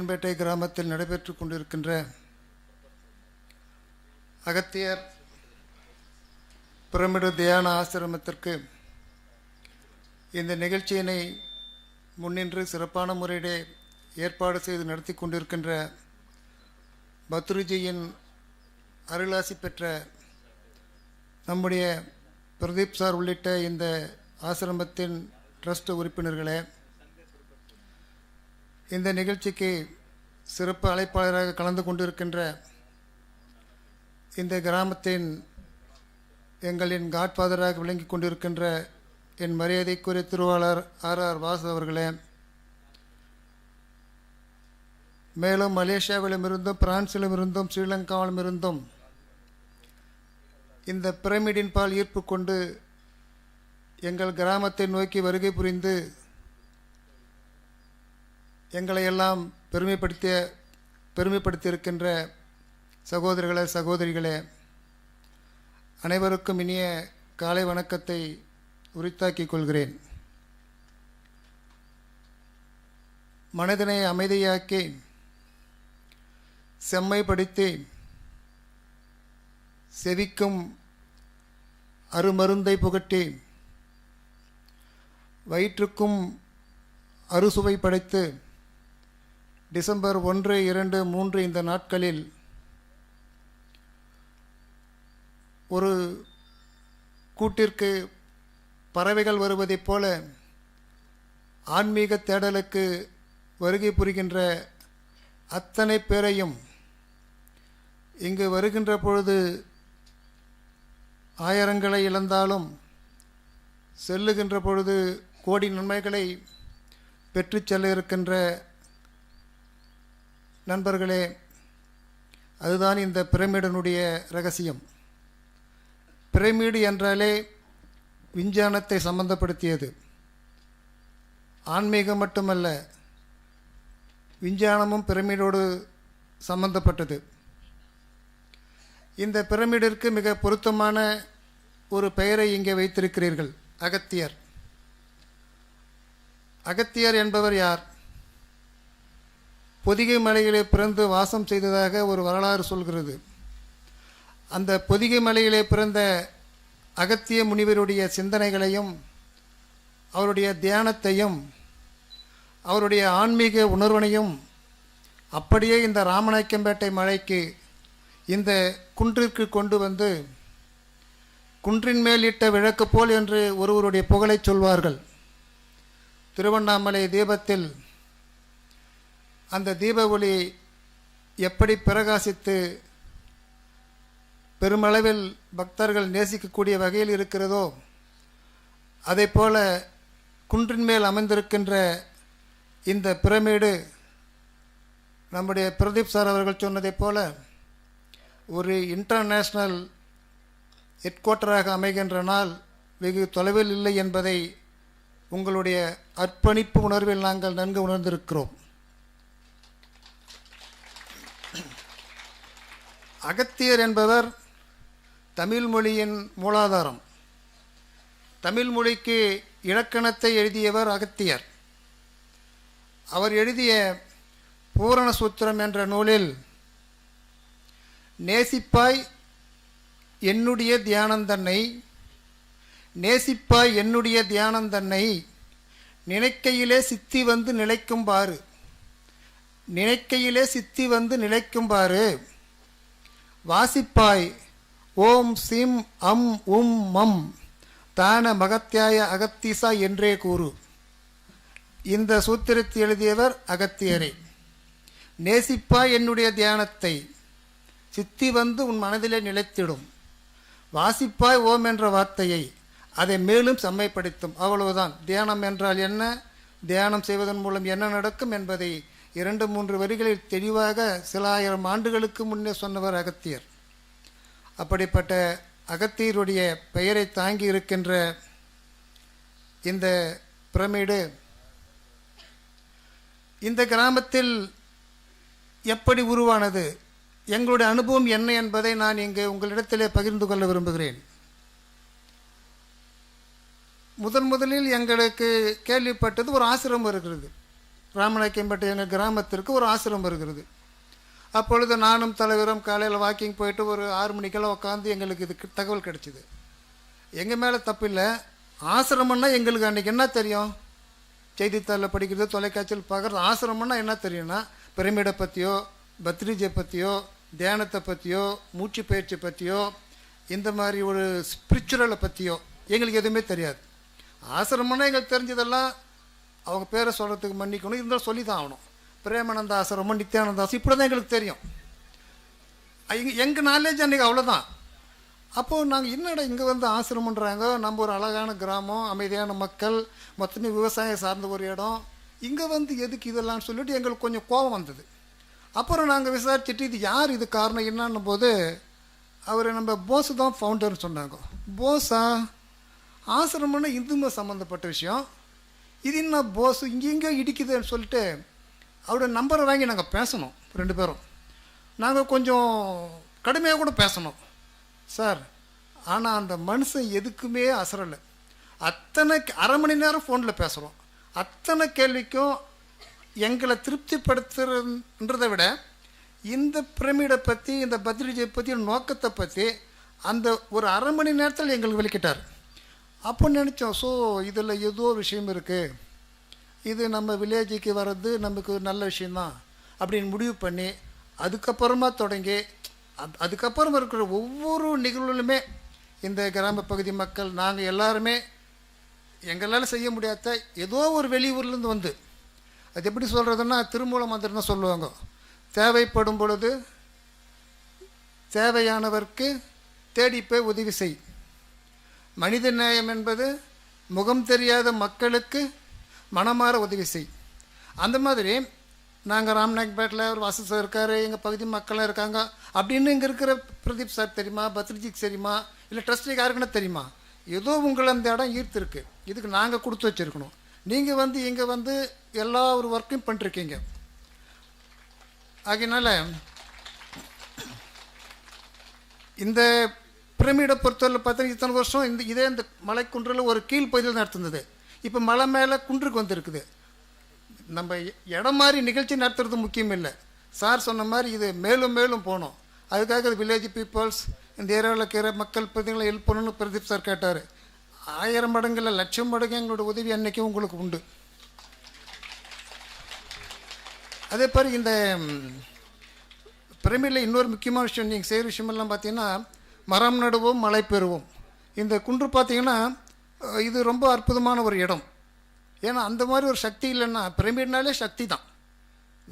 ராமநாயக்கன்பேட்டை கிராமத்தில் நடைபெற்று கொண்டிருக்கின்ற அகத்தியர் பிரமிடு தியான ஆசிரமத்திற்கு இந்த நிகழ்ச்சியினை முன்னின்று சிறப்பான முறையிலே ஏற்பாடு செய்து நடத்தி கொண்டிருக்கின்ற பத்ருஜியின் அருளாசி பெற்ற நம்முடைய பிரதீப் சார் உள்ளிட்ட இந்த ஆசிரமத்தின் ட்ரஸ்ட் உறுப்பினர்களே இந்த நிகழ்ச்சிக்கு சிறப்பு அழைப்பாளராக கலந்து கொண்டிருக்கின்ற இந்த கிராமத்தின் எங்களின் காட்ஃபாதராக விளங்கி கொண்டிருக்கின்ற என் மரியாதைக்குரிய திருவாளர் ஆர் ஆர் வாசு அவர்களே மேலும் மலேசியாவிலுமிருந்தும் பிரான்சிலுமிருந்தும் ஸ்ரீலங்காவிலுமிருந்தும் ஸ்ரீலங்காவிலும் இருந்தும் இந்த பிரமிடின் பால் ஈர்ப்பு கொண்டு எங்கள் கிராமத்தை நோக்கி வருகை புரிந்து எங்களை எல்லாம் பெருமைப்படுத்திய பெருமைப்படுத்தியிருக்கின்ற சகோதரர்களே சகோதரிகளே அனைவருக்கும் இனிய காலை வணக்கத்தை உரித்தாக்கிக் கொள்கிறேன். மனதினை அமைதியாக்கி செம்மைப்படுத்தி செவிக்கும் அருமருந்தை புகட்டி வயிற்றுக்கும் அறுசுவை படைத்து டிசம்பர் ஒன்று இரண்டு மூன்று இந்த நாட்களில் ஒரு கூட்டிற்கு பறவைகள் வருவதைப் போல ஆன்மீக தேடலுக்கு வருகை புரிகின்ற அத்தனை பேரையும் இங்கு வருகின்ற பொழுது ஆயிரங்களை இழந்தாலும் செல்லுகின்ற பொழுது கோடி நன்மைகளை பெற்றுச் செல்ல இருக்கின்ற நண்பர்களே அதுதான் இந்த பிரமிடனுடைய ரகசியம். பிரமிடு என்றாலே விஞ்ஞானத்தை சம்பந்தப்படுத்தியது. ஆன்மீகம் மட்டுமல்ல விஞ்ஞானமும் பிரமிடோடு சம்பந்தப்பட்டது. இந்த பிரமிடிற்கு மிக பொருத்தமான ஒரு பெயரை இங்கே வைத்திருக்கிறீர்கள் அகத்தியர். அகத்தியர் என்பவர் யார்? பொதிகை மலையிலே பிறந்து வாசம் செய்ததாக ஒரு வரலாறு சொல்கிறது. அந்த பொதிகை மலையிலே பிறந்த அகத்திய முனிவருடைய சிந்தனைகளையும் அவருடைய தியானத்தையும் அவருடைய ஆன்மீக உணர்வனையும் அப்படியே இந்த ராமநாயக்கம்பேட்டை மலைக்கு இந்த குன்றிற்கு கொண்டு வந்து குன்றின் மேலிட்ட விளக்கு போல் என்று ஒருவருடைய புகழை சொல்வார்கள். திருவண்ணாமலை தீபத்தில் அந்த தீப ஒளி எப்படி பிரகாசித்து பெருமளவில் பக்தர்கள் நேசிக்கக்கூடிய வகையில் இருக்கிறதோ அதே போல குன்றின் மேல் அமைந்திருக்கின்ற இந்த பிரமிடு நம்முடைய பிரதீப் சார் அவர்கள் சொன்னதைப் போல ஒரு இன்டர்நேஷ்னல் ஹெட் குவார்ட்டராக அமைகின்ற நாள் வெகு தொலைவில் இல்லை என்பதை உங்களுடைய அர்ப்பணிப்பு உணர்வில் நாங்கள் நன்கு உணர்ந்திருக்கிறோம். அகத்தியர் என்பவர் தமிழ் மொழியின் மூலாதாரம். தமிழ் மொழிக்கு இலக்கணத்தை எழுதியவர் அகத்தியர். அவர் எழுதிய பூரண சூத்திரம் என்ற நூலில் நேசிப்பாய் என்னுடைய தியானந்தன்னை நேசிப்பாய் என்னுடைய தியானந்தன்னை நினைக்கையிலே சித்தி வந்து நிலைக்கும்பாறு நினைக்கையிலே சித்தி வந்து நிலைக்கும்பாறு வாசிப்பாய். ஓம் சிம் அம் உம் மம். தான மகத்தியாய அகத்தீசா என்றே கூறு. இந்த சூத்திரத்தை எழுதியவர் அகத்தியரே. நேசிப்பாய் என்னுடைய தியானத்தை. சித்தி வந்து உன் மனதிலே நிலைத்திடும். வாசிப்பாய் ஓம் என்ற வார்த்தையை அதை மேலும் செம்மைப்படுத்தும். அவ்வளவுதான். தியானம் என்றால் என்ன? தியானம் செய்வதன் மூலம் என்ன நடக்கும் என்பதை இரண்டு மூன்று வரிகளில் தெளிவாக சில ஆயிரம் ஆண்டுகளுக்கு முன்னே சொன்னவர் அகத்தியர். அப்படிப்பட்ட அகத்தியருடைய பெயரை தாங்கி இருக்கின்ற இந்த பிரமிடு இந்த கிராமத்தில் எப்படி உருவானது? எங்களுடைய அனுபவம் என்ன என்பதை நான் இங்கே உங்களிடத்திலே பகிர்ந்து கொள்ள விரும்புகிறேன். முதன் முதலில் எங்களுக்கு கேள்விப்பட்டது ஒரு ஆசிரமம் இருக்கிறது. ராமநாயக்கம்பேட்டை எங்கள் கிராமத்திற்கு ஒரு ஆசிரமம் இருக்கிறது அப்பொழுது நானும் தலைவரும் காலையில் வாக்கிங் போயிட்டு ஒரு ஆறு மணிக்கெல்லாம் உட்காந்து எங்களுக்கு இதுக்கு தகவல் கிடச்சிது. எங்கள் மேலே தப்பில்லை. ஆசிரமம்னா எங்களுக்கு அன்றைக்கி என்ன தெரியும்? செய்தித்தாளில் படிக்கிறது தொலைக்காட்சியில் பார்க்குறது ஆசிரமம்னா என்ன தெரியும்னா பிரமிடை பற்றியோ பத்ரிஜை பற்றியோ தியானத்தை பற்றியோ மூச்சு பயிற்சி பற்றியோ இந்த மாதிரி ஒரு ஸ்பிரிச்சுவலை பற்றியோ எங்களுக்கு எதுவுமே தெரியாது. ஆசிரமம்னா எங்களுக்கு தெரிஞ்சதெல்லாம் அவங்க பேரை சொல்கிறதுக்கு மன்னிக்கணும். இருந்தாலும் சொல்லி தான் ஆகணும். பிரேமானந்த ரொம்ப நித்யானந்த இப்படி தான் எங்களுக்கு தெரியும். எங்கள் நாலேஜ் அன்றைக்கி அவ்வளோதான் அப்போது நாங்கள் என்னடா இங்கே வந்து ஆசிரமன்றாங்க நம்ம ஒரு அழகான கிராமம் அமைதியான மக்கள் மொத்தமே விவசாயம் சார்ந்த ஒரு இடம். இங்கே வந்து எதுக்கு இதெல்லாம் சொல்லிட்டு எங்களுக்கு கொஞ்சம் கோபம் வந்தது. அப்புறம் நாங்கள் விசாரிச்சுட்டு இது யார் இது காரணம் என்னன்னும் போது அவர் நம்ம போஸ் தான் ஃபவுண்டர்னு சொன்னாங்க. போஸா? ஆசிரமம்னா இந்துமை சம்மந்தப்பட்ட விஷயம். இது என்ன போஸ் இங்கே இங்கே இடிக்குதுன்னு சொல்லிட்டு அவரோட நம்பரை வாங்கி நாங்கள் பேசணும் ரெண்டு பேரும். நாங்கள் கொஞ்சம் கடுமையாக கூட பேசணும். சார் ஆனால் அந்த மனுஷன் எதுக்குமே அசரலை. அத்தனை அரை மணி நேரம் ஃபோனில் பேசுகிறோம் அத்தனை கேள்விக்கும் எங்களை திருப்திப்படுத்துறன்றதை விட இந்த பிரமிடை பற்றி இந்த பத்ரிஜை பற்றி நோக்கத்தை பற்றி அந்த ஒரு அரை மணி நேரத்தில் எங்களுக்கு விளக்கிட்டார். அப்போ நினச்சோம் ஸோ இதில் ஏதோ விஷயம் இருக்குது இது நம்ம வில்லேஜுக்கு வர்றது நமக்கு நல்ல விஷயந்தான் அப்படின்னு முடிவு பண்ணி அதுக்கப்புறமா தொடங்கி அப் அதுக்கப்புறம் இருக்கிற ஒவ்வொரு நிகழ்வுகளுமே இந்த கிராம பகுதி மக்கள் நாங்கள் எல்லாருமே எங்களால் செய்ய முடியாத ஏதோ ஒரு வெளியூர்லேருந்து வந்து அது எப்படி சொல்கிறதுன்னா திருமூல மந்திரம் தான் சொல்லுவாங்க. தேவைப்படும் பொழுது தேவையானவர்க்கு தேடி போய் உதவி செய். மனித நேயம் என்பது முகம் தெரியாத மக்களுக்கு மனமாற உதவி செய். அந்த மாதிரி நாங்கள் ராம்நாயக்பேட்டில் ஒரு வாசு சார் இருக்கார் எங்கள் பகுதி மக்கள்லாம் இருக்காங்க அப்படின்னு இங்கே இருக்கிற பிரதீப் சார் தெரியுமா பத்ரிஜிக்கு தெரியுமா இல்லை ட்ரஸ்டிக்கு யாருக்குன்னு தெரியுமா? ஏதோ உங்களை அந்த இடம் ஈர்த்திருக்கு. இதுக்கு நாங்கள் கொடுத்து வச்சுருக்கணும். நீங்கள் வந்து இங்கே வந்து எல்லா ஒரு ஒர்க்கையும் பண்ணிருக்கீங்க. ஆகையினால இந்த பிரமிடை பொறுத்தவரை பார்த்தீங்கன்னா இத்தனை வருஷம் இந்த இதே இந்த மலைக்குன்றில் ஒரு கீழ் பகுதியில் நடத்துனது. இப்போ மலை மேலே குன்றுக்கு வந்திருக்குது. நம்ம இடம் மாதிரி நிகழ்ச்சி நடத்துறது முக்கியம் இல்லை. சார் சொன்ன மாதிரி இது மேலும் மேலும் போகணும். அதுக்காக வில்லேஜ் பீப்புள்ஸ் இந்த ஏரியாவில் இருக்கிற மக்கள் பிரதிகளை ஹெல்ப் பண்ணணும்னு பிரதீப் சார் கேட்டார். ஆயிரம் மடங்கில் லட்சம் மடங்கு எங்களோட உதவி அன்னைக்கும் உங்களுக்கு உண்டு. அதே மாதிரி இந்த பிரமிடில் இன்னொரு முக்கியமான விஷயம் நீங்கள் செய்கிற விஷயமெல்லாம் பார்த்தீங்கன்னா மரம் நடுவோம் மழை பெறுவோம். இந்த குன்று பார்த்தீங்கன்னா இது ரொம்ப அற்புதமான ஒரு இடம். ஏன்னா அந்த மாதிரி ஒரு சக்தி இல்லைன்னா பிரமிட்னாலே சக்தி தான்.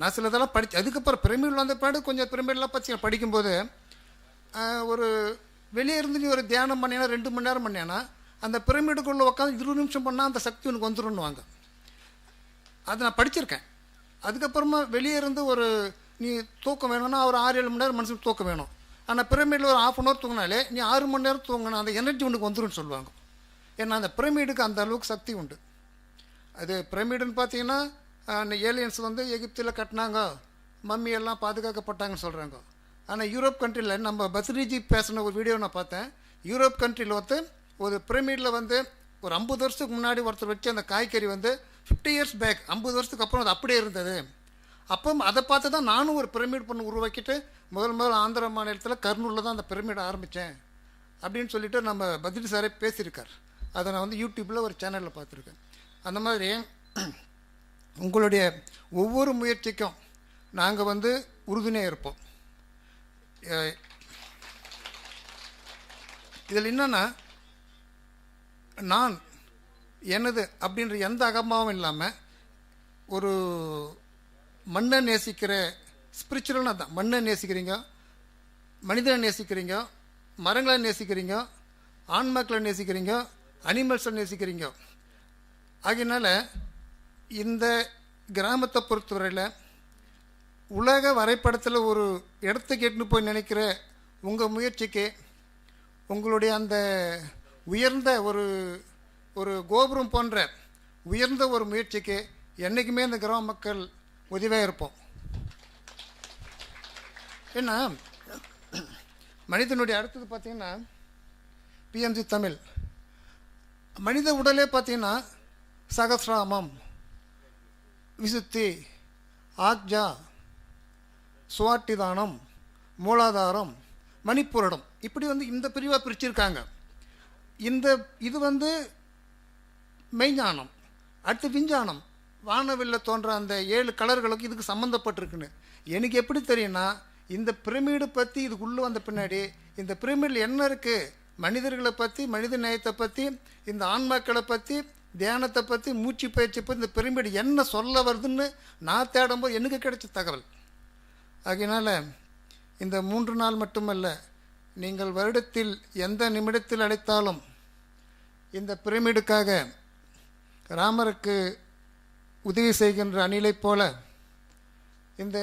நான் சிலதெல்லாம் படித்து அதுக்கப்புறம் பிரமிடில் வந்த பாடு கொஞ்சம் பிரமிடெலாம் பற்றி படிக்கும்போது ஒரு வெளியே இருந்து நீ ஒரு தியானம் பண்ணினா ரெண்டு மணி நேரம் பண்ணினா அந்த பிரமிடுக்குள்ளே உட்காந்து இருபது நிமிஷம் பண்ணால் அந்த சக்தி உனக்கு வந்துடும்னுவாங்க அதை நான் படிச்சிருக்கேன். அதுக்கப்புறமா வெளியே இருந்து ஒரு நீ தூக்கம் வேணும்னா ஒரு ஆறு ஏழு மணி நேரம் மனுஷனுக்கு தூக்கம் வேணும். ஆனால் பிரமிடில் ஒரு ஆஃப் அன் ஹவர் தூங்கினாலே நீ ஆறு மணி நேரம் தூங்கினா அந்த எனர்ஜி உனக்கு வந்துடும் சொல்லுவாங்க. ஏன்னா அந்த பிரமிடுக்கு அந்த அளவுக்கு சக்தி உண்டு. அது பிரமிடுன்னு பார்த்தீங்கன்னா ஏலியன்ஸ் வந்து எகிப்தில் கட்டினாங்க. மம்மி எல்லாம் பாதுகாக்கப்பட்டாங்கன்னு சொல்கிறாங்க ஆனால் யூரோப் கண்ட்ரியில் நம்ம பத்ரிஜி பேசின ஒரு வீடியோ நான் பார்த்தேன். யூரோப் கண்ட்ரியில் வந்து ஒரு பிரமிடில் வந்து ஒரு ஐம்பது வருஷத்துக்கு முன்னாடி ஒருத்தர் வச்சு அந்த காய்கறி வந்து ஃபிஃப்டி இயர்ஸ் பேக் ஐம்பது வருஷத்துக்கு அப்புறம் அது அப்படியே இருந்தது. அப்போ அதை பார்த்து தான் நானும் ஒரு பிரமிட் பண்ண உருவாக்கிட்டு முதல் முதல் ஆந்திர மாநிலத்தில் கர்னூலில் தான் அந்த பிரமிடை ஆரம்பித்தேன் அப்படின்னு சொல்லிட்டு நம்ம பத்ரி சாரே பேசியிருக்கார். அதை நான் வந்து யூடியூப்பில் ஒரு சேனலில் பார்த்துருக்கேன். அந்த மாதிரி உங்களுடைய ஒவ்வொரு முயற்சிக்கும் நாங்கள் வந்து உறுதுணையாக இருப்போம். இதில் என்னென்னா நான் எனது அப்படின்ற எந்த அகம்பாவும் இல்லாமல் ஒரு மண்ணை நேசிக்கிற ஸ்பிரிச்சுவல்னா தான் மண்ணை நேசிக்கிறீங்க மனிதனை நேசிக்கிறீங்க மரங்களை நேசிக்கிறீங்க ஆன்மாக்களை நேசிக்கிறீங்க அனிமல்ஸை நேசிக்கிறீங்க. ஆகையினால இந்த கிராமத்தை பொறுத்தவரையில் உலக வரைபடத்தில் ஒரு இடத்துக்கு எட்டுன்னு போய் நினைக்கிற உங்கள் முயற்சிக்கு உங்களுடைய அந்த உயர்ந்த ஒரு ஒரு கோபுரம் போன்ற உயர்ந்த ஒரு முயற்சிக்கு என்றைக்குமே இந்த கிராம மக்கள் உதவியாக இருப்போம். ஏன்னா மனிதனுடைய அடுத்தது பார்த்தீங்கன்னா பிஎம்ஜி தமிழ். மனித உடலே பார்த்தீங்கன்னா சகசிராமம் விசுத்தி ஆக்ஜா சுவாட்டிதானம் மூலாதாரம் மணிப்புரடம். இப்படி வந்து இந்த பிரிவாக பிரிச்சிருக்காங்க. இந்த இது வந்து மெய்ஞானம். அடுத்து விஞ்ஞானம். வானவில்ல தோன்ற அந்த ஏழு கலர்களுக்கு இதுக்கு சம்மந்தப்பட்டிருக்குன்னு எனக்கு எப்படி தெரியும்னா இந்த பிரமிடு பற்றி இதுக்குள்ளே வந்த பின்னாடி இந்த பிரமிடில் என்ன இருக்குது மனிதர்களை பற்றி மனித நேயத்தை பற்றி இந்த ஆன்மாக்களை பற்றி தியானத்தை பற்றி மூச்சு பயிற்சி பற்றி இந்த பிரமிடு என்ன சொல்ல வருதுன்னு நான் தேடும்போது எனக்கு கிடைச்ச தகவல். ஆகையினால் இந்த மூன்று நாள் மட்டுமல்ல நீங்கள் வருடத்தில் எந்த நிமிடத்தில் அழைத்தாலும் இந்த பிரமிடுக்காக ராமருக்கு உதவி செய்கின்ற அணிலைப் போல இந்த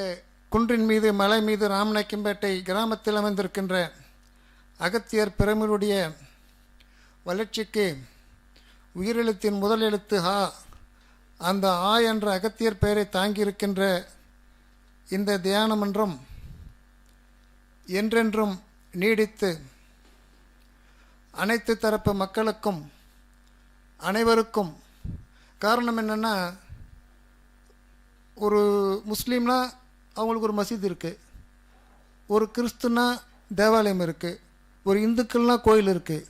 குன்றின் மீது மலை மீது ராமநாயக்கம்பேட்டை கிராமத்தில் அமைந்திருக்கின்ற அகத்தியர் பிரமிடுடைய வளர்ச்சிக்கு உயிரெழுத்தின் முதல் எழுத்து ஹா. அந்த ஆ என்ற அகத்தியர் பெயரை தாங்கியிருக்கின்ற இந்த தியான மன்றம் என்றென்றும் நீடித்து அனைத்து தரப்பு மக்களுக்கும் அனைவருக்கும் காரணம் என்னென்னா ஒரு முஸ்லீம்னா அவங்களுக்கு ஒரு மசீது இருக்குது ஒரு கிறிஸ்துனா தேவாலயம் இருக்குது ஒரு இந்துக்கள்னா கோயில் இருக்குது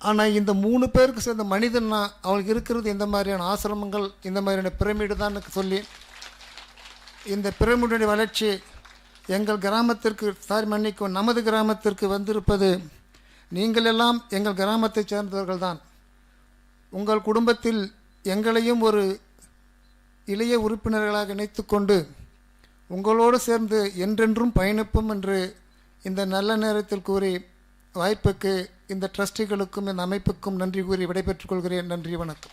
ஆனால் இந்த மூணு பேருக்கு சேர்ந்த மனிதன்னா அவங்களுக்கு இருக்கிறது இந்த மாதிரியான ஆசிரமங்கள் இந்த மாதிரியான பிரமிடு தான் சொல்லி இந்த பிரமிடுடைய வளர்ச்சி எங்கள் கிராமத்திற்கு சாரி மன்னிக்கும் நமது கிராமத்திற்கு வந்திருப்பது நீங்கள் எல்லாம் எங்கள் கிராமத்தைச் சேர்ந்தவர்கள் தான். உங்கள் குடும்பத்தில் எங்களையும் ஒரு இளைய உறுப்பினர்களாக இணைத்துக்கொண்டு உங்களோடு சேர்ந்து என்றென்றும் பயணிப்போம் என்று இந்த நல்ல நேரத்தில் கூறி வாய்ப்புக்கு இந்த ட்ரஸ்டிகளுக்கும் இந்த அமைப்புக்கும் நன்றி கூறி விடைபெற்றுக் கொள்கிறேன். நன்றி வணக்கம்.